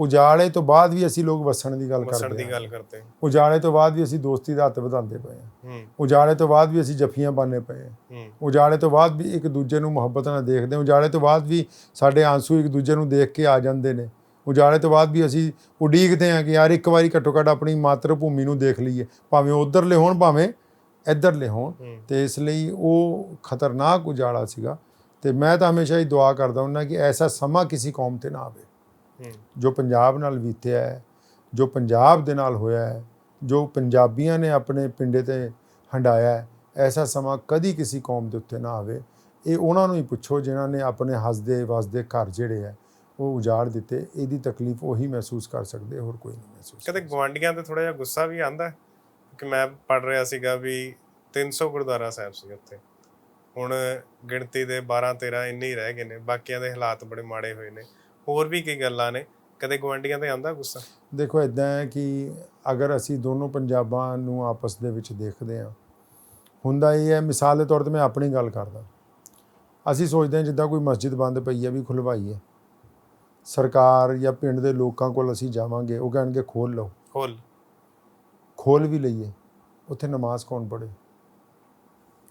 ਉਜਾੜੇ ਤੋਂ ਬਾਅਦ ਵੀ ਅਸੀਂ ਲੋਕ ਵਸਣ ਦੀ ਗੱਲ ਵਸਣ ਕਰਦੇ ਦੀ ਹਾਂ। ਗੱਲ ਕਰਦੇ ਉਜਾੜੇ ਤੋਂ ਬਾਅਦ ਵੀ ਅਸੀਂ ਦੋਸਤੀ ਦਾ ਹੱਥ ਵਧਾਉਂਦੇ ਪਏ ਹਾਂ। ਉਜਾੜੇ ਤੋਂ ਬਾਅਦ ਵੀ ਅਸੀਂ ਜੱਫੀਆਂ ਪਾਉਂਦੇ ਪਏ ਹਾਂ। ਉਜਾੜੇ ਤੋਂ ਬਾਅਦ ਵੀ ਇੱਕ ਦੂਜੇ ਨੂੰ ਮੁਹੱਬਤ ਨਾਲ ਦੇਖਦੇ ਹਾਂ। ਉਜਾੜੇ ਤੋਂ ਬਾਅਦ ਵੀ ਸਾਡੇ ਆਂਸੂ ਇੱਕ ਦੂਜੇ ਨੂੰ ਦੇਖ ਕੇ ਆ ਜਾਂਦੇ ਨੇ। ਉਜਾੜੇ ਤੋਂ ਬਾਅਦ ਵੀ ਅਸੀਂ ਉਡੀਕਦੇ ਹਾਂ ਕਿ ਯਾਰ ਇੱਕ ਵਾਰੀ ਘੱਟੋ ਘੱਟ ਆਪਣੀ ਮਾਤਰ ਭੂਮੀ ਨੂੰ ਦੇਖ ਲਈਏ। ਭਾਵੇਂ ਉਧਰਲੇ ਹੋਣ ਭਾਵੇਂ ਇੱਧਰਲੇ ਹੋਣ। ਤੇ ਇਸ ਲਈ ਉਹ ਖਤਰਨਾਕ ਉਜਾੜਾ ਸੀਗਾ। ਤੇ ਮੈਂ ਤਾਂ ਹਮੇਸ਼ਾ ਹੀ ਦੁਆ ਕਰਦਾ ਹੁੰਦਾ ਕਿ ਐਸਾ ਸਮਾਂ ਕਿਸੇ ਕੌਮ ਤੇ ਨਾ ਆਵੇ। ਜੋ ਪੰਜਾਬ ਨਾਲ ਬੀਤਿਆ ਹੈ ਜੋ ਪੰਜਾਬ ਦੇ ਨਾਲ ਹੋਇਆ ਹੈ ਜੋ ਪੰਜਾਬੀਆਂ ਨੇ ਆਪਣੇ ਪਿੰਡੇ ਤੇ ਹੰਡਾਇਆ ਹੈ ਐਸਾ ਸਮਾਂ ਕਦੀ ਕਿਸੇ ਕੌਮ ਦੇ ਉੱਤੇ ਨਾ ਆਵੇ। ਇਹ ਉਹਨਾਂ ਨੂੰ ਹੀ ਪੁੱਛੋ ਜਿਨ੍ਹਾਂ ਨੇ ਆਪਣੇ ਹੱਸਦੇ ਵਸਦੇ ਘਰ ਜਿਹੜੇ ਹੈ ਉਹ ਉਜਾੜ ਦਿੱਤੇ। ਇਹਦੀ ਤਕਲੀਫ ਉਹੀ ਮਹਿਸੂਸ ਕਰ ਸਕਦੇ ਹੋਰ ਕੋਈ ਨਹੀਂ ਮਹਿਸੂਸ ਕਦੇ ਗਵਾਂਡੀਆਂ ਤੇ ਥੋੜਾ ਜਿਹਾ ਗੁੱਸਾ ਵੀ ਆਂਦਾ ਕਿ ਮੈਂ ਪੜ ਰਿਹਾ ਸੀਗਾ ਵੀ 300 ਗੁਰਦੁਆਰਾ ਸਾਹਿਬ ਸੀ ਉੱਥੇ। ਹੁਣ ਗਿਣਤੀ ਦੇ 12 13 ਇੰਨੇ ਹੀ ਰਹਿ ਗਏ ਨੇ ਬਾਕੀਆਂ ਦੇ ਹਾਲਾਤ ਬੜੇ ਮਾੜੇ ਹੋਏ ਨੇ। ਹੋਰ ਵੀ ਕਈ ਗੱਲਾਂ ਨੇ ਕਦੇ ਗਵਾਂਡੀਆਂ ਤੇ ਆਂਦਾ ਗੁੱਸਾ? ਦੇਖੋ ਇਦਾਂ ਹੈ ਕਿ ਅਗਰ ਅਸੀਂ ਦੋਨੋਂ ਪੰਜਾਬਾਂ ਨੂੰ ਆਪਸ ਦੇ ਵਿੱਚ ਦੇਖਦੇ ਹਾਂ ਹੁੰਦਾ ਇਹ ਹੈ ਮਿਸਾਲ ਦੇ ਤੌਰ ਤੇ ਮੈਂ ਆਪਣੀ ਗੱਲ ਕਰਦਾ। ਅਸੀਂ ਸੋਚਦੇ ਹਾਂ ਜਿੱਦਾਂ ਕੋਈ ਮਸਜਿਦ ਬੰਦ ਪਈ ਹੈ ਵੀ ਖੁਲਵਾਈਏ ਸਰਕਾਰ ਜਾਂ ਪਿੰਡ ਦੇ ਲੋਕਾਂ ਕੋਲ ਅਸੀਂ ਜਾਵਾਂਗੇ ਉਹ ਕਹਿਣਗੇ ਖੋਲ ਲਓ। ਖੋਲ ਖੋਲ ਵੀ ਲਈਏ। ਉੱਥੇ ਨਮਾਜ਼ ਕੌਣ ਪੜ੍ਹੇ?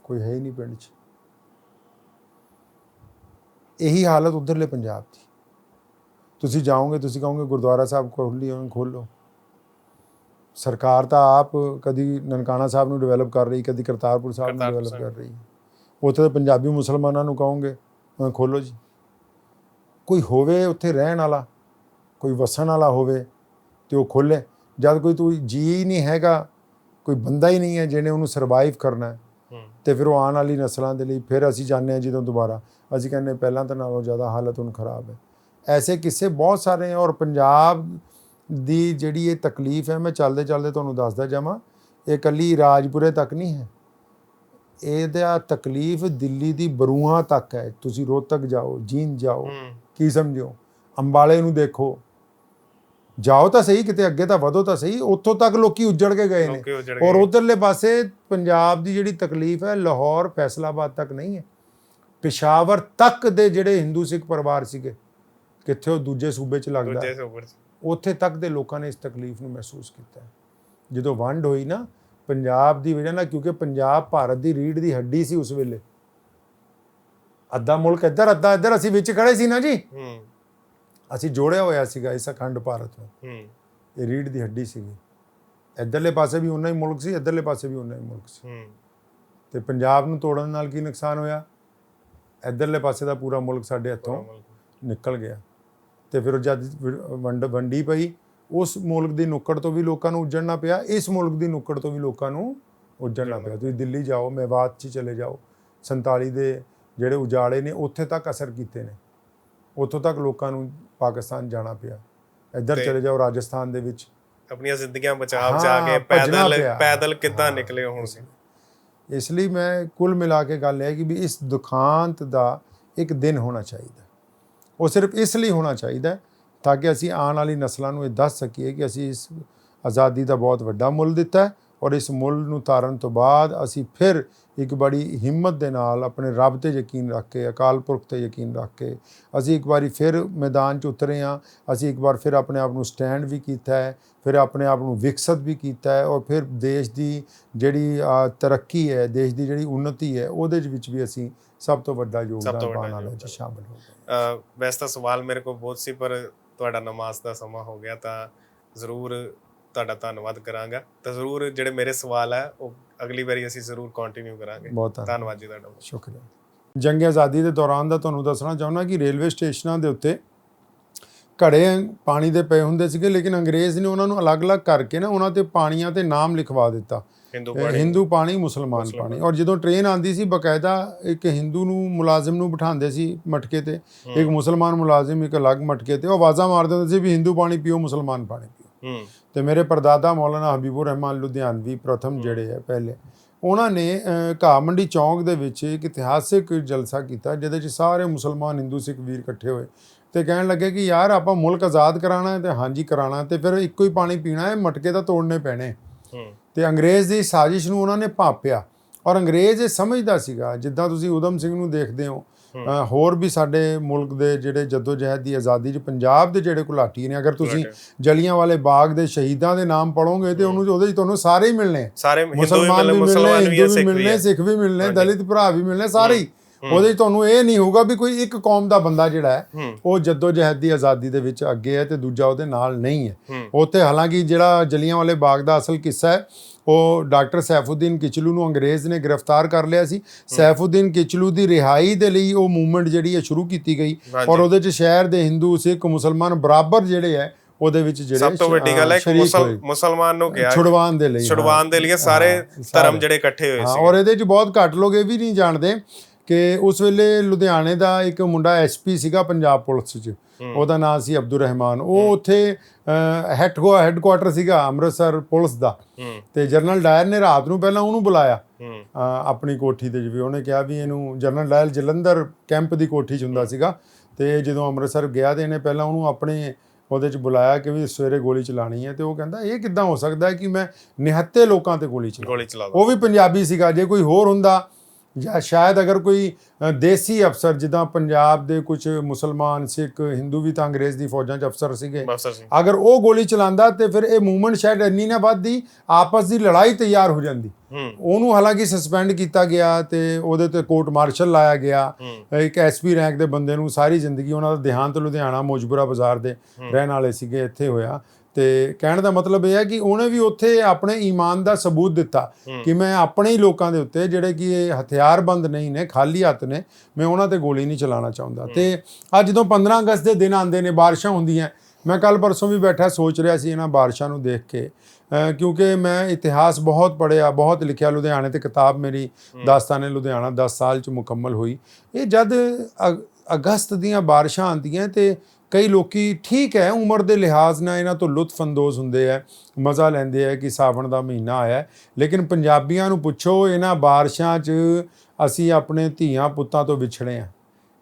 ਕੋਈ ਹੈ ਹੀ ਨਹੀਂ ਪਿੰਡ 'ਚ। ਇਹੀ ਹਾਲਤ ਉਧਰਲੇ ਪੰਜਾਬ ਦੀ। ਤੁਸੀਂ ਜਾਓਗੇ ਤੁਸੀਂ ਕਹੋਗੇ ਗੁਰਦੁਆਰਾ ਸਾਹਿਬ ਖੋਲ ਉਹਨੂੰ ਖੋਲ ਲਓ। ਸਰਕਾਰ ਤਾਂ ਆਪ ਕਦੀ ਨਨਕਾਣਾ ਸਾਹਿਬ ਨੂੰ ਡਿਵੈਲਪ ਕਰ ਰਹੀ ਕਦੀ ਕਰਤਾਰਪੁਰ ਸਾਹਿਬ ਨੂੰ ਡਿਵੈਲਪ। ਕਰ ਰਹੀ। ਉੱਥੇ ਤਾਂ ਪੰਜਾਬੀ ਮੁਸਲਮਾਨਾਂ ਨੂੰ ਕਹੋਗੇ ਖੋਲੋ ਜੀ। ਕੋਈ ਹੋਵੇ ਉੱਥੇ ਰਹਿਣ ਵਾਲਾ ਕੋਈ ਵਸਣ ਵਾਲਾ ਹੋਵੇ ਤੇ ਉਹ ਖੋਲੇ ਜਦ ਕੋਈ ਤੂੰ ਜੀ ਹੀ ਨਹੀਂ ਹੈਗਾ ਕੋਈ ਬੰਦਾ ਹੀ ਨਹੀਂ ਹੈ ਜਿਹਨੇ ਉਹਨੂੰ ਸਰਵਾਈਵ ਕਰਨਾ ਤੇ ਫਿਰ ਉਹ ਆਉਣ ਵਾਲੀ ਨਸਲਾਂ ਦੇ ਲਈ ਫਿਰ ਅਸੀਂ ਜਾਣਦੇ ਹਾਂ ਜਦੋਂ ਦੁਬਾਰਾ। ਅਸੀਂ ਕਹਿੰਦੇ ਪਹਿਲਾਂ ਤਾਂ ਨਾਲੋਂ ਜ਼ਿਆਦਾ ਹਾਲਤ ਹੁਣ ਖਰਾਬ ਹੈ। ਐਸੇ ਕਿੱਸੇ ਬਹੁਤ ਸਾਰੇ ਹੈ ਔਰ ਪੰਜਾਬ ਦੀ ਜਿਹੜੀ ਇਹ ਤਕਲੀਫ ਹੈ ਮੈਂ ਚੱਲਦੇ ਚੱਲਦੇ ਤੁਹਾਨੂੰ ਦੱਸਦਾ ਜਾਵਾਂ ਇਹ ਕੱਲੀ ਰਾਜਪੁਰੇ ਤੱਕ ਨਹੀਂ ਹੈ। ਇਹਦਾ ਤਕਲੀਫ ਦਿੱਲੀ ਦੀ ਬਰੂਹਾਂ ਤੱਕ ਹੈ। ਤੁਸੀਂ ਰੋਹਤਕ ਜਾਓ ਜੀਂਦ ਜਾਓ ਕੀ ਸਮਝਿਓ? ਅੰਬਾਲੇ ਨੂੰ ਦੇਖੋ। ਜਾਓ ਤਾਂ ਸਹੀ ਕਿਤੇ ਅੱਗੇ ਤਾਂ ਵਧੋ ਤਾਂ ਸਹੀ ਉੱਥੋਂ ਤੱਕ ਲੋਕੀ ਉੱਜੜ ਕੇ ਗਏ ਨੇ। ਔਰ ਉਧਰਲੇ ਪਾਸੇ ਪੰਜਾਬ ਦੀ ਜਿਹੜੀ ਤਕਲੀਫ ਹੈ ਲਾਹੌਰ ਫੈਸਲਾਬਾਦ ਤੱਕ ਨਹੀਂ ਹੈ। ਪਿਸ਼ਾਵਰ ਤੱਕ ਦੇ ਜਿਹੜੇ ਹਿੰਦੂ ਸਿੱਖ ਪਰਿਵਾਰ ਸੀਗੇ ਕਿੱਥੇ ਉਹ ਦੂਜੇ ਸੂਬੇ 'ਚ ਲੱਗਦਾ ਦੂਜੇ ਉੱਥੇ ਤੱਕ ਦੇ ਲੋਕਾਂ ਨੇ ਇਸ ਤਕਲੀਫ ਨੂੰ ਮਹਿਸੂਸ ਕੀਤਾ। ਜਦੋਂ ਵੰਡ ਹੋਈ ਨਾ ਪੰਜਾਬ ਦੀ ਵਜ੍ਹਾ ਨਾਲ ਕਿਉਂਕਿ ਪੰਜਾਬ ਭਾਰਤ ਦੀ ਰੀੜ ਦੀ ਹੱਡੀ ਸੀ ਉਸ ਵੇਲੇ। ਅੱਧਾ ਮੁਲਕ ਇੱਧਰ ਅੱਧਾ ਇੱਧਰ ਅਸੀਂ ਵਿੱਚ ਖੜੇ ਸੀ ਨਾ ਜੀ। ਹੂੰ। ਅਸੀਂ ਜੋੜਿਆ ਹੋਇਆ ਸੀਗਾ ਇਸ ਅਖੰਡ ਭਾਰਤ ਨੂੰ। ਹੂੰ। ਇਹ ਰੀੜ ਦੀ ਹੱਡੀ ਸੀਗੀ। ਇੱਧਰਲੇ ਪਾਸੇ ਵੀ ਉਨਾ ਹੀ ਮੁਲਕ ਸੀ ਇੱਧਰਲੇ ਪਾਸੇ ਵੀ ਉਨਾ ਹੀ ਮੁਲਕ ਸੀ। ਹੂੰ। ਤੇ ਪੰਜਾਬ ਨੂੰ ਤੋੜਨ ਨਾਲ ਕੀ ਨੁਕਸਾਨ ਹੋਇਆ? ਇੱਧਰਲੇ ਪਾਸੇ ਦਾ ਪੂਰਾ ਮੁਲਕ ਸਾਡੇ ਹੱਥੋਂ ਨਿਕਲ ਗਿਆ। ਤੇ ਫਿਰ ਉਹ ਜਦ ਵੰਡ ਵੰਡੀ ਪਈ ਉਸ ਮੁਲਕ ਦੀ ਨੁੱਕੜ ਤੋਂ ਵੀ ਲੋਕਾਂ ਨੂੰ ਉੱਜੜਨਾ ਪਿਆ ਇਸ ਮੁਲਕ ਦੀ ਨੁੱਕੜ ਤੋਂ ਵੀ ਲੋਕਾਂ ਨੂੰ ਉੱਜੜਨਾ ਪਿਆ। ਤੁਸੀਂ ਦਿੱਲੀ ਜਾਓ ਮੇਵਾਤ 'ਚ ਚਲੇ ਜਾਓ। 47 ਦੇ ਜਿਹੜੇ ਉਜਾੜੇ ਨੇ ਉੱਥੇ ਤੱਕ ਅਸਰ ਕੀਤੇ ਨੇ। ਉੱਥੋਂ ਤੱਕ ਲੋਕਾਂ ਨੂੰ ਪਾਕਿਸਤਾਨ ਜਾਣਾ ਪਿਆ। ਇੱਧਰ ਚਲੇ ਜਾਓ ਰਾਜਸਥਾਨ ਦੇ ਵਿੱਚ। ਆਪਣੀਆਂ ਜ਼ਿੰਦਗੀਆਂ ਬਚਾ ਬਚਾ ਕੇ ਪੈਦਲ। ਪੈਦਲ ਕਿੱਦਾਂ। ਨਿਕਲੇ ਹੁਣ ਸੀ? ਇਸ ਲਈ ਮੈਂ ਕੁੱਲ ਮਿਲਾ ਕੇ ਗੱਲ ਇਹ ਹੈ ਕਿ ਵੀ ਇਸ ਦੁਖਾਂਤ ਦਾ ਇੱਕ ਦਿਨ ਹੋਣਾ ਚਾਹੀਦਾ। ਉਹ ਸਿਰਫ ਇਸ ਲਈ ਹੋਣਾ ਚਾਹੀਦਾ ਤਾਂ ਕਿ ਅਸੀਂ ਆਉਣ ਵਾਲੀ ਨਸਲਾਂ ਨੂੰ ਇਹ ਦੱਸ ਸਕੀਏ ਕਿ ਅਸੀਂ ਇਸ ਆਜ਼ਾਦੀ ਦਾ ਬਹੁਤ ਵੱਡਾ ਮੁੱਲ ਦਿੱਤਾ ਹੈ ਔਰ ਇਸ ਮੁੱਲ ਨੂੰ ਤਾਰਨ ਤੋਂ ਬਾਅਦ ਅਸੀਂ ਫਿਰ ਇੱਕ ਬੜੀ ਹਿੰਮਤ ਦੇ ਨਾਲ ਆਪਣੇ ਰੱਬ ਤੇ ਯਕੀਨ ਰੱਖ ਕੇ ਅਕਾਲ ਪੁਰਖ ਤੇ ਯਕੀਨ ਰੱਖ ਕੇ ਅਸੀਂ ਇੱਕ ਵਾਰੀ ਫਿਰ ਮੈਦਾਨ 'ਚ ਉਤਰੇ ਹਾਂ ਅਸੀਂ ਇੱਕ ਵਾਰ ਫਿਰ ਆਪਣੇ ਆਪ ਨੂੰ ਸਟੈਂਡ ਵੀ ਕੀਤਾ ਹੈ ਫਿਰ ਆਪਣੇ ਆਪ ਨੂੰ ਵਿਕਸਿਤ ਵੀ ਕੀਤਾ ਹੈ ਔਰ ਫਿਰ ਦੇਸ਼ ਦੀ ਜਿਹੜੀ ਤਰੱਕੀ ਹੈ ਦੇਸ਼ ਦੀ ਜਿਹੜੀ ਉન્નਤੀ ਹੈ ਉਹਦੇ ਵਿੱਚ ਵੀ ਅਸੀਂ ਸਭ ਤੋਂ ਵੱਡਾ ਯੋਗਦਾਨ ਪਾਉਣ ਵਾਲੇ 'ਚ। ਸ਼ਾਮਲ ਹੋ ਗਏ ਵੈਸੇ ਤਾਂ ਸਵਾਲ ਮੇਰੇ ਕੋਲ ਬਹੁਤ ਸੀ ਪਰ ਤੁਹਾਡਾ ਨਮਾਜ਼ ਦਾ ਸਮਾਂ ਹੋ ਗਿਆ ਤਾਂ ਜ਼ਰੂਰ ਤੁਹਾਡਾ ਧੰਨਵਾਦ ਕਰਾਂਗਾ। ਤਾਂ ਜ਼ਰੂਰ ਜਿਹੜੇ ਮੇਰੇ ਸਵਾਲ ਹੈ ਉਹ ਅਗਲੀ ਵਾਰੀ ਅਸੀਂ ਜ਼ਰੂਰ ਕੰਟੀਨਿਊ ਕਰਾਂਗੇ। ਬਹੁਤ ਧੰਨਵਾਦ। ਜੀ ਤੁਹਾਡਾ ਸ਼ੁਕਰੀਆ। ਜੰਗ ਆਜ਼ਾਦੀ ਦੇ ਦੌਰਾਨ ਦਾ ਤੁਹਾਨੂੰ ਦੱਸਣਾ ਚਾਹੁੰਦਾ ਕਿ ਰੇਲਵੇ ਸਟੇਸ਼ਨਾਂ ਦੇ ਉੱਤੇ ਘੜੇ ਪਾਣੀ ਦੇ ਪਏ ਹੁੰਦੇ ਸੀਗੇ ਲੇਕਿਨ ਅੰਗਰੇਜ਼ ਨੇ ਉਹਨਾਂ ਨੂੰ ਅਲੱਗ-ਅਲੱਗ ਕਰਕੇ ਨਾ ਉਹਨਾਂ ਤੇ ਪਾਣੀਆਂ ਤੇ ਨਾਮ ਲਿਖਵਾ ਦਿੱਤਾ। ਹਿੰਦੂ ਪਾਣੀ। ਮੁਸਲਮਾਨ। ਪਾਣੀ। ਔਰ ਜਦੋਂ ਟ੍ਰੇਨ ਆਂਦੀ ਸੀ ਬਕਾਇਦਾ ਇੱਕ ਹਿੰਦੂ ਨੂੰ ਮੁਲਾਜ਼ਮ ਨੂੰ ਬਿਠਾਉਂਦੇ ਸੀ ਮਟਕੇ ਤੇ ਇੱਕ ਮੁਸਲਮਾਨ ਮੁਲਾਜ਼ਮ ਇੱਕ ਅਲੱਗ ਮਟਕੇ ਤੇ ਉਹ ਆਵਾਜ਼ਾਂ ਮਾਰਦੇ ਹੁੰਦੇ ਸੀ ਵੀ ਹਿੰਦੂ ਪਾਣੀ ਪੀਓ ਮੁਸਲਮਾਨ ਪਾਣੀ ਪੀਓ। ਤੇ ਮੇਰੇ ਪਰਦਾਦਾ ਮੌਲਾਨਾ ਹਬੀਬੁਰ ਰਹਿਮਾਨ ਲੁਧਿਆਨਵੀ ਪ੍ਰਥਮ ਜਿਹੜੇ ਹੈ ਪਹਿਲੇ ਉਹਨਾਂ ਨੇ ਘਾਹ ਮੰਡੀ ਚੌਂਕ ਦੇ ਵਿੱਚ ਇੱਕ ਇਤਿਹਾਸਿਕ ਜਲਸਾ ਕੀਤਾ ਜਿਹਦੇ 'ਚ ਸਾਰੇ ਮੁਸਲਮਾਨ ਹਿੰਦੂ ਸਿੱਖ ਵੀਰ ਇਕੱਠੇ ਹੋਏ ਤੇ ਕਹਿਣ ਲੱਗੇ ਕਿ ਯਾਰ ਆਪਾਂ ਮੁਲਕ ਆਜ਼ਾਦ ਕਰਾਣਾ ਹੈ ਤੇ ਹਾਂਜੀ ਕਰਾਣਾ ਤੇ ਫਿਰ ਇੱਕੋ ਹੀ ਪਾਣੀ ਪੀਣਾ ਹੈ ਮਟਕੇ ਤਾਂ ਤੋੜਨੇ ਪੈਣੇ। ਤੇ ਅੰਗਰੇਜ਼ ਦੀ ਸਾਜ਼ਿਸ਼ ਨੂੰ ਉਹਨਾਂ ਨੇ ਭਾਪਿਆ ਔਰ ਅੰਗਰੇਜ਼ ਇਹ ਸਮਝਦਾ ਸੀਗਾ ਜਿੱਦਾਂ ਤੁਸੀਂ ਉਦਮ ਸਿੰਘ ਨੂੰ ਦੇਖਦੇ ਹੋ ਹੋਰ ਵੀ ਸਾਡੇ ਮੁਲਕ ਦੇ ਜਿਹੜੇ ਜਦੋਜਹਿਦ ਦੀ ਆਜ਼ਾਦੀ 'ਚ ਪੰਜਾਬ ਦੇ ਜਿਹੜੇ ਘੁਲਾਟੀ ਨੇ ਅਗਰ ਤੁਸੀਂ ਜਲੀਆਂ ਵਾਲੇ ਬਾਗ ਦੇ ਸ਼ਹੀਦਾਂ ਦੇ ਨਾਮ ਪੜੋਗੇ ਤੇ ਉਹਨੂੰ ਉਹਦੇ 'ਚ ਤੁਹਾਨੂੰ ਸਾਰੇ ਹੀ ਮਿਲਣੇ। ਸਾਰੇ ਮੁਸਲਮਾਨ ਵੀ ਮਿਲਣੇ ਹਿੰਦੂ ਵੀ ਮਿਲਣੇ ਸਿੱਖ ਵੀ ਮਿਲਣੇ ਦਲਿਤ ਭਰਾ ਵੀ ਮਿਲਣੇ ਸਾਰੇ ਹੀ। ਉਹਦੇ 'ਚ ਤੁਹਾਨੂੰ ਇਹ ਨਹੀਂ ਹੋਊਗਾ ਵੀ ਕੋਈ ਇੱਕ ਕੌਮ ਦਾ ਬੰਦਾ ਜਿਹੜਾ ਹੈ ਉਹ ਜਦੋਜਹਿਦ ਦੀ ਆਜ਼ਾਦੀ ਦੇ ਵਿੱਚ ਅੱਗੇ ਹੈ ਤੇ ਦੂਜਾ ਉਹਦੇ ਨਾਲ ਨਹੀਂ ਹੂੰ। ਉੱਥੇ ਹਾਲਾਂਕਿ ਜਿਹੜਾ ਜਲੀਆਂ ਵਾਲੇ ਬਾਗ ਦਾ ਅਸਲ ਕਿੱਸਾ ਹੈ ਉਹ ਡਾਕਟਰ ਸੈਫੁਦੀਨ ਕਿਚਲੂ ਨੂੰ ਅੰਗਰੇਜ਼ ਨੇ ਗ੍ਰਿਫਤਾਰ ਕਰ ਲਿਆ ਸੀ ਸੈਫੁਦੀਨ ਕਿਚਲੂ ਦੀ ਰਿਹਾਈ ਦੇ ਲਈ ਉਹ ਮੂਵਮੈਂਟ ਜਿਹੜੀ ਹੈ ਸ਼ੁਰੂ ਕੀਤੀ ਗਈ। ਔਰ ਉਹਦੇ ਚ ਸ਼ਹਿਰ ਦੇ ਹਿੰਦੂ ਸਿੱਖ ਮੁਸਲਮਾਨ ਬਰਾਬਰ ਜਿਹੜੇ ਹੈ ਉਹਦੇ ਵਿੱਚ ਜਿਹੜੇ ਸਭ ਤੋਂ ਵੱਡੀ ਗੱਲ ਹੈ ਕਿ। ਮੁਸਲਮਾਨ ਨੂੰ ਕਿਹਾ ਛੁਡਵਾਉਣ ਦੇ ਲਈ ਹਾਂ। ਛੁਡਵਾਉਣ ਦੇ ਲਈ ਸਾਰੇ ਧਰਮ ਜਿਹੜੇ ਇਕੱਠੇ ਹੋਏ ਸੀ ਔਰ ਇਹਦੇ ਚ ਬਹੁਤ ਘੱਟ ਲੋਕ ਇਹ ਵੀ ਨਹੀਂ ਜਾਣਦੇ ਕਿ ਉਸ ਵੇਲੇ ਲੁਧਿਆਣੇ ਦਾ ਇੱਕ ਮੁੰਡਾ ਐਸਪੀ ਸੀਗਾ ਪੰਜਾਬ ਪੁਲਿਸ 'ਚ। ਉਹਦਾ ਨਾਮ ਸੀ ਅਬਦੁਰ ਰਹਿਮਾਨ। ਉਹ ਉੱਥੇ ਹੈੱਡ ਹੈੱਡਕੁਆਟਰ ਸੀਗਾ ਅੰਮ੍ਰਿਤਸਰ ਪੁਲਿਸ ਦਾ। ਤੇ ਜਨਰਲ ਡਾਇਰ ਨੇ ਰਾਤ ਨੂੰ ਪਹਿਲਾਂ ਉਹਨੂੰ ਬੁਲਾਇਆ। ਆਪਣੀ ਕੋਠੀ ਤੇ ਜਿਵੇਂ ਉਹਨੇ ਕਿਹਾ ਵੀ ਇਹਨੂੰ ਜਨਰਲ ਡਾਇਰ ਜਲੰਧਰ ਕੈਂਪ ਦੀ ਕੋਠੀ 'ਚ ਹੁੰਦਾ ਸੀਗਾ। ਤੇ ਜਦੋਂ ਅੰਮ੍ਰਿਤਸਰ ਗਿਆ ਤੇ ਇਹਨੇ ਪਹਿਲਾਂ ਉਹਨੂੰ ਆਪਣੇ ਉਹਦੇ 'ਚ ਬੁਲਾਇਆ ਕਿ ਵੀ ਸਵੇਰੇ ਗੋਲੀ ਚਲਾਣੀ ਹੈ ਤੇ ਉਹ ਕਹਿੰਦਾ ਇਹ ਕਿੱਦਾਂ ਹੋ ਸਕਦਾ ਹੈ ਕਿ ਮੈਂ ਨਿਹੱਤੇ ਲੋਕਾਂ ਤੇ ਗੋਲੀ ਚਲਾ ਉਹ ਵੀ ਪੰਜਾਬੀ ਸੀਗਾ। ਜੇ ਕੋਈ ਹੋਰ ਹੁੰਦਾ ਜਾਂ ਸ਼ਾਇਦ ਅਗਰ ਕੋਈ ਦੇਸੀ ਅਫਸਰ ਜਿੱਦਾਂ ਪੰਜਾਬ ਦੇ ਕੁਝ ਮੁਸਲਮਾਨ ਸਿੱਖ ਹਿੰਦੂ ਵੀ ਤਾਂ ਅੰਗਰੇਜ਼ ਦੀ ਫੌਜਾਂ 'ਚ ਅਫਸਰ ਸੀਗੇ। ਅਗਰ ਉਹ ਗੋਲੀ ਚਲਾਉਂਦਾ ਤੇ ਫਿਰ ਇਹ ਮੂਵਮੈਂਟ ਸ਼ਾਇਦ ਇੰਨੀ ਨਾ ਵੱਧਦੀ ਆਪਸ ਦੀ ਲੜਾਈ ਤਿਆਰ ਹੋ ਜਾਂਦੀ। ਉਹਨੂੰ ਹਾਲਾਂਕਿ ਸਸਪੈਂਡ ਕੀਤਾ ਗਿਆ ਤੇ ਉਹਦੇ ਤੇ ਕੋਰਟ ਮਾਰਸ਼ਲ ਲਾਇਆ ਗਿਆ। ਇੱਕ ਐਸਪੀ ਰੈਂਕ ਦੇ ਬੰਦੇ ਨੂੰ ਸਾਰੀ ਜ਼ਿੰਦਗੀ ਉਹਨਾਂ ਦਾ ਦੇਹਾਂਤ ਲੁਧਿਆਣਾ ਮੋਜਪੁਰਾ ਬਾਜ਼ਾਰ ਦੇ ਰਹਿਣ ਵਾਲੇ ਸੀਗੇ ਇੱਥੇ ਹੋਇਆ। ਤੇ ਕਹਿਣ ਦਾ ਮਤਲਬ ਇਹ ਹੈ ਕਿ ਉਹਨੇ ਵੀ ਉੱਥੇ ਆਪਣੇ ਈਮਾਨ ਦਾ ਸਬੂਤ ਦਿੱਤਾ ਕਿ ਮੈਂ ਆਪਣੇ ਹੀ ਲੋਕਾਂ ਦੇ ਉੱਤੇ ਜਿਹੜੇ ਕਿ ਇਹ ਹਥਿਆਰਬੰਦ ਨਹੀਂ ਨੇ ਖਾਲੀ ਹੱਥ ਨੇ ਮੈਂ ਉਹਨਾਂ ਤੇ ਗੋਲੀ ਨਹੀਂ ਚਲਾਉਣਾ ਚਾਹੁੰਦਾ। ਤੇ ਅੱਜ ਜਦੋਂ 15 ਅਗਸਤ ਦੇ ਦਿਨ ਆਉਂਦੇ ਨੇ ਬਾਰਿਸ਼ਾਂ ਹੁੰਦੀਆਂ। ਮੈਂ ਕੱਲ ਪਰਸੋਂ ਵੀ ਬੈਠਾ ਸੋਚ ਰਿਹਾ ਸੀ ਇਹਨਾਂ ਬਾਰਿਸ਼ਾਂ ਨੂੰ ਦੇਖ ਕੇ। ਕਿਉਂਕਿ ਮੈਂ ਇਤਿਹਾਸ ਬਹੁਤ ਪੜ੍ਹਿਆ ਬਹੁਤ ਲਿਖਿਆ। ਲੁਧਿਆਣੇ ਤੇ ਕਿਤਾਬ ਮੇਰੀ ਦਾਸਤਾਨੇ ਲੁਧਿਆਣਾ 10 ਸਾਲ ਚ ਮੁਕੰਮਲ ਹੋਈ। ਇਹ ਜਦ ਅਗ- ਅਗਸਤ ਦੀਆਂ ਬਾਰਿਸ਼ਾਂ ਆਉਂਦੀਆਂ ਤੇ ਕਈ ਲੋਕੀ ਠੀਕ ਹੈ, ਉਮਰ ਦੇ ਲਿਹਾਜ਼ ਨਾਲ ਇਹਨਾਂ ਤੋਂ ਲੁਤਫ ਅੰਦੋਜ਼ ਹੁੰਦੇ ਆ ਮਜ਼ਾ ਲੈਂਦੇ ਆ ਕਿ ਸਾਵਣ ਦਾ ਮਹੀਨਾ ਆਇਆ ਲੇਕਿਨ ਪੰਜਾਬੀਆਂ ਨੂੰ ਪੁੱਛੋ, ਇਹਨਾਂ ਬਾਰਿਸ਼ਾਂ 'ਚ ਅਸੀਂ ਆਪਣੇ ਧੀਆਂ ਪੁੱਤਾਂ ਤੋਂ ਵਿਛੜੇ ਆ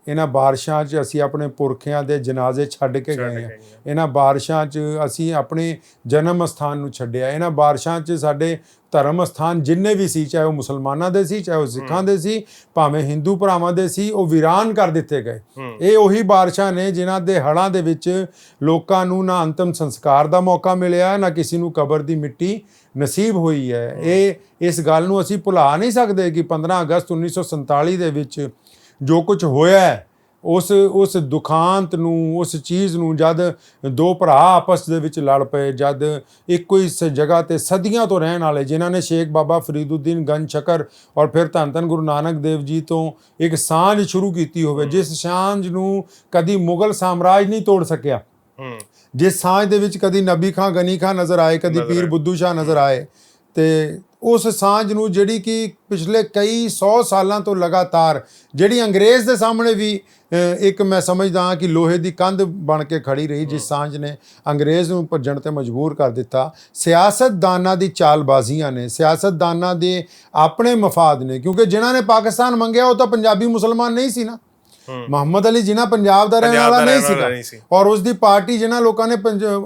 ਇਹਨਾਂ ਬਾਰਿਸ਼ਾਂ 'ਚ ਅਸੀਂ ਆਪਣੇ ਪੁਰਖਿਆਂ ਦੇ ਜਨਾਜ਼ੇ ਛੱਡ ਕੇ ਗਏ ਆ ਇਹਨਾਂ ਬਾਰਿਸ਼ਾਂ 'ਚ ਅਸੀਂ ਆਪਣੇ ਜਨਮ ਸਥਾਨ ਨੂੰ ਛੱਡਿਆ। ਇਹਨਾਂ ਬਾਰਿਸ਼ਾਂ 'ਚ ਸਾਡੇ ਧਰਮ ਸਥਾਨ ਜਿੰਨੇ ਵੀ ਸੀ ਚਾਹੇ ਉਹ ਮੁਸਲਮਾਨਾਂ ਦੇ ਸੀ ਚਾਹੇ ਉਹ ਸਿੱਖਾਂ ਦੇ ਸੀ ਭਾਵੇਂ ਹਿੰਦੂ ਭਰਾਵਾਂ ਦੇ ਸੀ ਉਹ ਵੀਰਾਨ ਕਰ ਦਿੱਤੇ ਗਏ। ਹੂੰ। ਇਹ ਉਹੀ ਬਾਰਿਸ਼ਾਂ ਨੇ ਜਿਨ੍ਹਾਂ ਦੇ ਹੜ੍ਹਾਂ ਦੇ ਵਿੱਚ ਲੋਕਾਂ ਨੂੰ ਨਾ ਅੰਤਮ ਸੰਸਕਾਰ ਦਾ ਮੌਕਾ ਮਿਲਿਆ ਨਾ ਕਿਸੇ ਨੂੰ ਕਬਰ ਦੀ ਮਿੱਟੀ ਨਸੀਬ ਹੋਈ ਹੈ। ਇਹ ਇਸ ਗੱਲ ਨੂੰ ਅਸੀਂ ਭੁਲਾ ਨਹੀਂ ਸਕਦੇ ਕਿ 15 ਅਗਸਤ 1947 ਦੇ ਵਿੱਚ ਜੋ ਕੁਝ ਹੋਇਆ ਹੈ ਉਸ ਉਸ ਦੁਖਾਂਤ ਨੂੰ ਉਸ ਚੀਜ਼ ਨੂੰ ਜਦ ਦੋ ਭਰਾ ਆਪਸ ਦੇ ਵਿੱਚ ਲੜ ਪਏ ਜਦ ਇੱਕੋ ਹੀ ਜਗ੍ਹਾ ਤੇ ਸਦੀਆਂ ਤੋਂ ਰਹਿਣ ਵਾਲੇ ਜਿਨ੍ਹਾਂ ਨੇ ਸ਼ੇਖ ਬਾਬਾ ਫਰੀਦੁੱਦੀਨ ਗੰਜ ਸ਼ਕਰ ਔਰ ਫਿਰ ਧੰਨ ਧੰਨ ਗੁਰੂ ਨਾਨਕ ਦੇਵ ਜੀ ਤੋਂ ਇੱਕ ਸਾਂਝ ਸ਼ੁਰੂ ਕੀਤੀ ਹੋਵੇ ਜਿਸ ਸਾਂਝ ਨੂੰ ਕਦੀ ਮੁਗਲ ਸਾਮਰਾਜ ਨਹੀਂ ਤੋੜ ਸਕਿਆ। ਜਿਸ ਸਾਂਝ ਦੇ ਵਿੱਚ ਕਦੀ ਨਬੀ ਖਾਂ ਗਨੀ ਖਾਂ ਨਜ਼ਰ ਆਏ ਕਦੀ ਪੀਰ। ਬੁੱਧੂ ਸ਼ਾਹ ਨਜ਼ਰ ਆਏ ਤੇ ਉਸ ਸਾਂਝ ਨੂੰ ਜਿਹੜੀ ਕਿ ਪਿਛਲੇ ਕਈ 100 ਸਾਲਾਂ ਤੋਂ ਲਗਾਤਾਰ ਜਿਹੜੀ ਅੰਗਰੇਜ਼ ਦੇ ਸਾਹਮਣੇ ਵੀ ਇੱਕ ਮੈਂ ਸਮਝਦਾ ਹਾਂ ਕਿ ਲੋਹੇ ਦੀ ਕੰਧ ਬਣ ਕੇ ਖੜੀ ਰਹੀ ਜਿਸ ਸਾਂਝ ਨੇ ਅੰਗਰੇਜ਼ ਨੂੰ ਭੱਜਣ ਤੇ ਮਜਬੂਰ ਕਰ ਦਿੱਤਾ। ਸਿਆਸਤਦਾਨਾਂ ਦੀ ਚਾਲਬਾਜ਼ੀਆਂ ਨੇ ਸਿਆਸਤਦਾਨਾਂ ਦੇ ਆਪਣੇ ਮਫਾਦ ਨੇ ਕਿਉਂਕਿ ਜਿਨ੍ਹਾਂ ਨੇ ਪਾਕਿਸਤਾਨ ਮੰਗਿਆ ਉਹ ਤਾਂ ਪੰਜਾਬੀ ਮੁਸਲਮਾਨ ਨਹੀਂ ਸੀ ਨਾ। ਮੁਹੰਮਦ ਅਲੀ ਜਿਨ੍ਹਾਂ ਪੰਜਾਬ ਦਾ ਰਹਿਣ ਵਾਲਾ ਨਹੀਂ ਸੀਗਾ। ਔਰ ਉਸ ਦੀ ਪਾਰਟੀ ਜਿਨ੍ਹਾਂ ਲੋਕਾਂ ਨੇ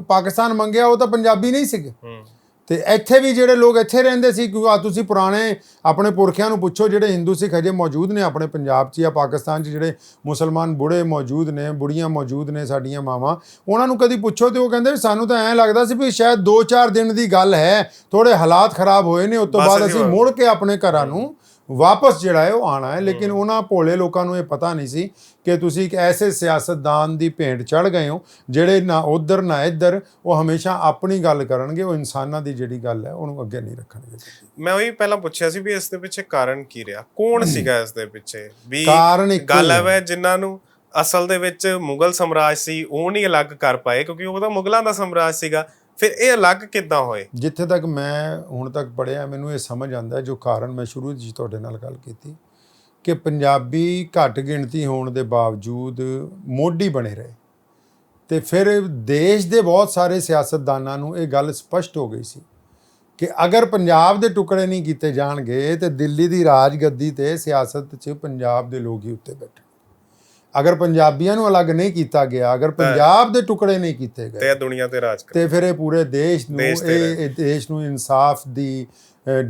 ਪਾਕਿਸਤਾਨ ਮੰਗਿਆ ਉਹ ਤਾਂ ਪੰਜਾਬੀ ਨਹੀਂ ਸੀਗੇ। ਹੂੰ। ਤੇ ਇੱਥੇ ਵੀ ਜਿਹੜੇ ਲੋਕ ਇੱਥੇ ਰਹਿੰਦੇ ਸੀ ਕਿਉਂਕਿ ਤੁਸੀਂ ਪੁਰਾਣੇ ਆਪਣੇ ਪੁਰਖਿਆਂ ਨੂੰ ਪੁੱਛੋ ਜਿਹੜੇ ਹਿੰਦੂ ਸਿੱਖ ਹਜੇ ਮੌਜੂਦ ਨੇ ਆਪਣੇ ਪੰਜਾਬ 'ਚ ਜਾਂ ਪਾਕਿਸਤਾਨ 'ਚ ਜਿਹੜੇ ਮੁਸਲਮਾਨ ਬੁੜੇ ਮੌਜੂਦ ਨੇ ਬੁੜੀਆਂ ਮੌਜੂਦ ਨੇ ਸਾਡੀਆਂ ਮਾਵਾਂ ਉਹਨਾਂ ਨੂੰ ਕਦੀ ਪੁੱਛੋ ਤੇ ਉਹ ਕਹਿੰਦੇ ਸਾਨੂੰ ਤਾਂ ਐਂ ਲੱਗਦਾ ਸੀ ਵੀ ਸ਼ਾਇਦ 2-4 ਦਿਨ ਦੀ ਗੱਲ ਹੈ ਥੋੜੇ ਹਾਲਾਤ ਖਰਾਬ ਹੋਏ ਨੇ ਉਸ ਤੋਂ ਬਾਅਦ ਅਸੀਂ ਮੁੜ ਕੇ ਆਪਣੇ ਘਰਾਂ ਨੂੰ ਵਾਪਸ ਜਿਹੜਾ ਹੈ ਉਹ ਆਣਾ ਹੈ। ਲੇਕਿਨ ਉਹਨਾਂ ਭੋਲੇ ਲੋਕਾਂ ਨੂੰ ਇਹ ਪਤਾ ਨਹੀਂ ਸੀ ਕਿ ਤੁਸੀਂ ਇੱਕ ਐਸੇ ਸਿਆਸਤਦਾਨ ਦੀ ਭੇਂਟ ਚੜ ਗਏ ਹੋ ਜਿਹੜੇ ਨਾ ਉਧਰ ਨਾ ਇੱਧਰ ਉਹ ਹਮੇਸ਼ਾ ਆਪਣੀ ਗੱਲ ਕਰਨਗੇ ਉਹ ਇਨਸਾਨਾਂ ਦੀ ਜਿਹੜੀ ਗੱਲ ਹੈ ਉਹਨੂੰ ਅੱਗੇ ਨਹੀਂ ਰੱਖਣਗੇ। ਮੈਂ ਉਹੀ ਪਹਿਲਾਂ ਪੁੱਛਿਆ ਸੀ ਵੀ ਇਸ ਦੇ ਪਿੱਛੇ ਕਾਰਨ ਕੀ ਰਿਹਾ? ਕੌਣ ਸੀਗਾ ਇਸ ਦੇ ਪਿੱਛੇ? ਵੀ ਕਾਰਨ ਇੱਕੋ ਗੱਲ ਹੀ ਜਿਨ੍ਹਾਂ ਨੂੰ ਅਸਲ ਦੇ ਵਿੱਚ ਮੁਗਲ ਸਾਮਰਾਜ ਸੀ ਉਹ ਨਹੀਂ ਅਲੱਗ ਕਰ ਪਾਏ ਕਿਉਂਕਿ ਉਹ ਤਾਂ ਮੁਗਲਾਂ ਦਾ ਸਾਮਰਾਜ ਸੀਗਾ। ਫਿਰ ਇਹ ਅਲੱਗ ਕਿੱਦਾਂ ਹੋਏ? ਜਿੱਥੇ ਤੱਕ ਮੈਂ ਹੁਣ ਤੱਕ ਪੜਿਆ ਮੈਨੂੰ ਇਹ ਸਮਝ ਆਉਂਦਾ ਜੋ ਕਾਰਨ ਮੈਂ ਸ਼ੁਰੂ ਵਿੱਚ ਤੁਹਾਡੇ ਨਾਲ ਗੱਲ ਕੀਤੀ ਕਿ ਪੰਜਾਬੀ ਘੱਟ ਗਿਣਤੀ ਹੋਣ ਦੇ ਬਾਵਜੂਦ ਮੋਢੀ ਬਣੇ ਰਹੇ। ਤੇ ਫਿਰ ਦੇਸ਼ ਦੇ ਬਹੁਤ ਸਾਰੇ ਸਿਆਸਤਦਾਨਾਂ ਨੂੰ ਇਹ ਗੱਲ ਸਪਸ਼ਟ ਹੋ ਗਈ ਸੀ ਕਿ ਅਗਰ ਪੰਜਾਬ ਦੇ ਟੁਕੜੇ ਨਹੀਂ ਕੀਤੇ ਜਾਣਗੇ, ਤੇ ਦਿੱਲੀ ਦੀ ਰਾਜਗੱਦੀ ਤੇ ਸਿਆਸਤ 'ਚ ਪੰਜਾਬ ਦੇ ਲੋਕ ਹੀ ਉੱਤੇ ਬੈਠੇ। ਅਗਰ ਪੰਜਾਬੀਆਂ ਨੂੰ ਅਲੱਗ ਨਹੀਂ ਕੀਤਾ ਗਿਆ ਅਗਰ ਪੰਜਾਬ ਦੇ ਟੁਕੜੇ ਨਹੀਂ ਕੀਤੇ ਗਏ ਤੇ ਦੁਨੀਆ ਤੇ ਰਾਜ ਕਰ। ਤੇ ਫਿਰ ਇਹ ਪੂਰੇ ਦੇਸ਼ ਨੂੰ ਇਹ ਦੇਸ਼ ਨੂੰ ਇਨਸਾਫ ਦੀ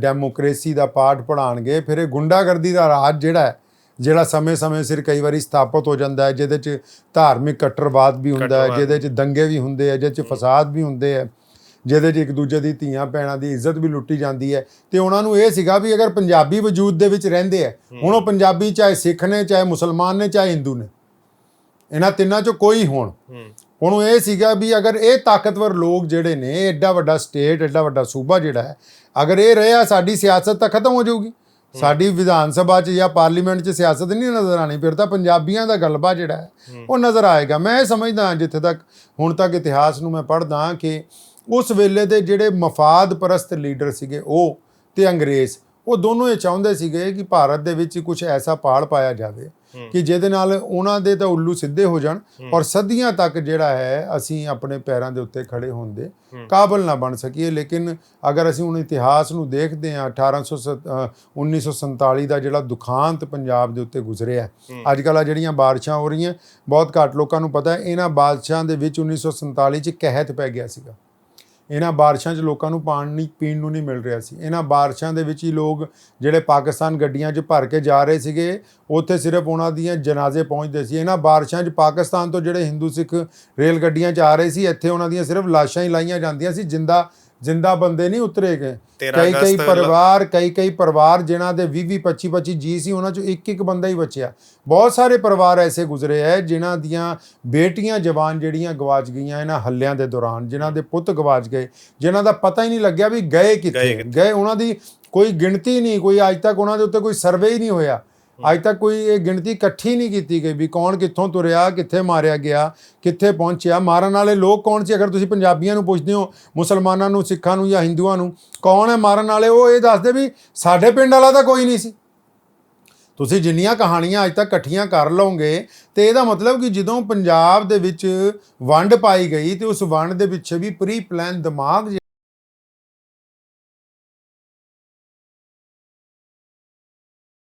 ਡੈਮੋਕ੍ਰੇਸੀ ਦਾ ਪਾਠ ਪੜਾਣਗੇ ਫਿਰ ਇਹ ਗੁੰਡਾਗਰਦੀ ਦਾ ਰਾਜ ਜਿਹੜਾ ਹੈ ਜਿਹੜਾ ਸਮੇਂ-ਸਮੇਂ ਸਿਰ ਕਈ ਵਾਰੀ ਸਥਾਪਿਤ ਹੋ ਜਾਂਦਾ ਹੈ ਜਿਹਦੇ 'ਚ ਧਾਰਮਿਕ ਕੱਟੜਵਾਦ ਵੀ ਹੁੰਦਾ ਹੈ। ਜਿਹਦੇ 'ਚ ਦੰਗੇ ਵੀ ਹੁੰਦੇ ਆ ਜਿਹਦੇ 'ਚ ਫਸਾਦ ਵੀ ਹੁੰਦੇ ਆ ਜਿਹਦੇ 'ਚ ਇੱਕ ਦੂਜੇ ਦੀ ਧੀਆਂ ਭੈਣਾਂ ਦੀ ਇੱਜ਼ਤ ਵੀ ਲੁੱਟੀ ਜਾਂਦੀ ਹੈ। ਤੇ ਉਹਨਾਂ ਨੂੰ ਇਹ ਸੀਗਾ ਵੀ ਅਗਰ ਪੰਜਾਬੀ ਵਜੂਦ ਦੇ ਵਿੱਚ ਰਹਿੰਦੇ ਆ ਹੁਣ ਉਹ ਪੰਜਾਬੀ ਚਾਹੇ ਸਿੱਖ ਨੇ ਚਾਹੇ ਮੁਸਲਮਾਨ ਨੇ ਚਾਹੇ ਹਿੰਦੂ ਨੇ ਇਹਨਾਂ ਤਿੰਨਾਂ 'ਚੋਂ ਕੋਈ ਹੋਣ। ਹੂੰ। ਉਹਨੂੰ ਇਹ ਸੀਗਾ ਵੀ ਅਗਰ ਇਹ ਤਾਕਤਵਰ ਲੋਕ ਜਿਹੜੇ ਨੇ ਐਡਾ ਵੱਡਾ ਸਟੇਟ ਐਡਾ ਵੱਡਾ ਸੂਬਾ ਜਿਹੜਾ ਹੈ ਅਗਰ ਇਹ ਰਿਹਾ ਸਾਡੀ ਸਿਆਸਤ ਤਾਂ ਖਤਮ ਹੋ ਜਾਊਗੀ। ਸਾਡੀ ਵਿਧਾਨ ਸਭਾ 'ਚ ਜਾਂ ਪਾਰਲੀਮੈਂਟ 'ਚ ਸਿਆਸਤ ਨਹੀਂ ਨਜ਼ਰ ਆਣੀ ਫਿਰ ਤਾਂ ਪੰਜਾਬੀਆਂ ਦਾ ਗਲਬਾ ਜਿਹੜਾ ਹੈ ਉਹ ਨਜ਼ਰ ਆਏਗਾ। ਮੈਂ ਇਹ ਸਮਝਦਾ ਜਿੱਥੇ ਤੱਕ ਹੁਣ ਤੱਕ ਇਤਿਹਾਸ ਨੂੰ ਮੈਂ ਪੜ੍ਹਦਾ ਕਿ ਉਸ ਵੇਲੇ ਦੇ ਜਿਹੜੇ ਮਫਾਦ ਪਰਸਤ ਲੀਡਰ ਸੀਗੇ ਉਹ ਤੇ ਅੰਗਰੇਜ਼ ਉਹ ਦੋਨੋਂ ਇਹ ਚਾਹੁੰਦੇ ਸੀਗੇ ਕਿ ਭਾਰਤ ਦੇ ਵਿੱਚ ਕੁਝ ਐਸਾ ਪਾੜ ਪਾਇਆ ਜਾਵੇ ਕਿ ਜਿਹਦੇ ਨਾਲ ਉਹਨਾਂ ਦੇ ਤਾਂ ਉੱਲੂ ਸਿੱਧੇ ਹੋ ਜਾਣ ਔਰ ਸਦੀਆਂ ਤੱਕ ਜਿਹੜਾ ਹੈ ਅਸੀਂ ਆਪਣੇ ਪੈਰਾਂ ਦੇ ਉੱਤੇ ਖੜੇ ਹੋਣ ਦੇ ਕਾਬਲ ਨਾ ਬਣ ਸਕੀਏ। ਲੇਕਿਨ ਅਗਰ ਅਸੀਂ ਹੁਣ ਇਤਿਹਾਸ ਨੂੰ ਦੇਖਦੇ ਹਾਂ 1800 ਅ, 1947 ਦਾ ਜਿਹੜਾ ਦੁਖਾਂਤ ਪੰਜਾਬ ਦੇ ਉੱਤੇ ਗੁਜ਼ਰਿਆ ਅੱਜ ਕੱਲ੍ਹ ਆ ਜਿਹੜੀਆਂ ਬਾਰਿਸ਼ਾਂ ਹੋ ਰਹੀਆਂ ਬਹੁਤ ਘੱਟ ਲੋਕਾਂ ਨੂੰ ਪਤਾ ਇਹਨਾਂ ਬਾਰਿਸ਼ਾਂ ਦੇ ਵਿੱਚ 1947 ਚ ਕਹਿਤ ਪੈ ਗਿਆ ਸੀਗਾ। ਇਹਨਾਂ ਬਾਰਿਸ਼ਾਂ 'ਚ ਲੋਕਾਂ ਨੂੰ ਪਾਣੀ ਪੀਣ ਨੂੰ ਨਹੀਂ ਮਿਲ ਰਿਹਾ ਸੀ। ਇਹਨਾਂ ਬਾਰਿਸ਼ਾਂ ਦੇ ਵਿੱਚ ਹੀ ਲੋਕ ਜਿਹੜੇ ਪਾਕਿਸਤਾਨ ਗੱਡੀਆਂ 'ਚ ਭਰ ਕੇ ਜਾ ਰਹੇ ਸੀਗੇ, ਉੱਥੇ ਸਿਰਫ ਉਹਨਾਂ ਦੀਆਂ ਜਨਾਜ਼ੇ ਪਹੁੰਚਦੇ ਸੀ। ਇਹਨਾਂ ਬਾਰਿਸ਼ਾਂ 'ਚ ਪਾਕਿਸਤਾਨ ਤੋਂ ਜਿਹੜੇ ਹਿੰਦੂ ਸਿੱਖ ਰੇਲ ਗੱਡੀਆਂ 'ਚ ਆ ਰਹੇ ਸੀ, ਇੱਥੇ ਉਹਨਾਂ ਦੀਆਂ ਸਿਰਫ ਲਾਸ਼ਾਂ ਹੀ ਲਾਈਆਂ ਜਾਂਦੀਆਂ ਸੀ, ਜਿੰਦਾ ਜਿੰਦਾ ਬੰਦੇ ਨਹੀਂ ਉਤਰੇ ਗਏ। 13 ਕਈ ਕਈ ਪਰਿਵਾਰ ਕਈ ਕਈ ਪਰਿਵਾਰ ਜਿਨ੍ਹਾਂ ਦੇ 20 20 25 25 ਜੀ ਸੀ ਉਹਨਾਂ 'ਚੋਂ ਇੱਕ ਇੱਕ ਬੰਦਾ ਹੀ ਬਚਿਆ। ਬਹੁਤ ਸਾਰੇ ਪਰਿਵਾਰ ਐਸੇ ਗੁਜ਼ਰੇ ਹੈ ਜਿਨ੍ਹਾਂ ਦੀਆਂ ਬੇਟੀਆਂ ਜਵਾਨ ਜਿਹੜੀਆਂ ਗਵਾਚ ਗਈਆਂ ਇਹਨਾਂ ਹੱਲਿਆਂ ਦੇ ਦੌਰਾਨ ਜਿਨ੍ਹਾਂ ਦੇ ਪੁੱਤ ਗਵਾਚ ਗਏ ਜਿਨ੍ਹਾਂ ਦਾ ਪਤਾ ਹੀ ਨਹੀਂ ਲੱਗਿਆ ਵੀ ਗਏ ਕਿੱਥੇ। ਗਏ ਉਹਨਾਂ ਦੀ ਕੋਈ ਗਿਣਤੀ ਨਹੀਂ ਕੋਈ ਅੱਜ ਤੱਕ ਉਹਨਾਂ ਦੇ ਉੱਤੇ ਕੋਈ ਸਰਵੇ ਹੀ ਨਹੀਂ ਹੋਇਆ। ਅੱਜ ਤੱਕ ਕੋਈ ਇਹ ਗਿਣਤੀ ਇਕੱਠੀ ਨਹੀਂ ਕੀਤੀ ਗਈ ਵੀ ਕੌਣ ਕਿੱਥੋਂ ਤੁਰਿਆ, ਕਿੱਥੇ ਮਾਰਿਆ ਗਿਆ, ਕਿੱਥੇ ਪਹੁੰਚਿਆ। ਮਾਰਨ ਵਾਲੇ ਲੋਕ ਕੌਣ ਸੀ? ਅਗਰ ਤੁਸੀਂ ਪੰਜਾਬੀਆਂ ਨੂੰ ਪੁੱਛਦੇ ਹੋ, ਮੁਸਲਮਾਨਾਂ ਨੂੰ, ਸਿੱਖਾਂ ਨੂੰ ਜਾਂ ਹਿੰਦੂਆਂ ਨੂੰ, ਕੌਣ ਹੈ ਮਾਰਨ ਵਾਲੇ? ਉਹ ਇਹ ਦੱਸਦੇ ਵੀ ਸਾਡੇ ਪਿੰਡ ਵਾਲਾ ਤਾਂ ਕੋਈ ਨਹੀਂ ਸੀ। ਤੁਸੀਂ ਜਿੰਨੀਆਂ ਕਹਾਣੀਆਂ ਅੱਜ ਤੱਕ ਇਕੱਠੀਆਂ ਕਰ ਲਓਗੇ ਤੇ ਇਹਦਾ ਮਤਲਬ ਕਿ ਜਦੋਂ ਪੰਜਾਬ ਦੇ ਵਿੱਚ ਵੰਡ ਪਾਈ ਗਈ ਤੇ ਉਸ ਵੰਡ ਦੇ ਪਿੱਛੇ ਵੀ ਪ੍ਰੀ ਪਲਾਨ ਦਿਮਾਗ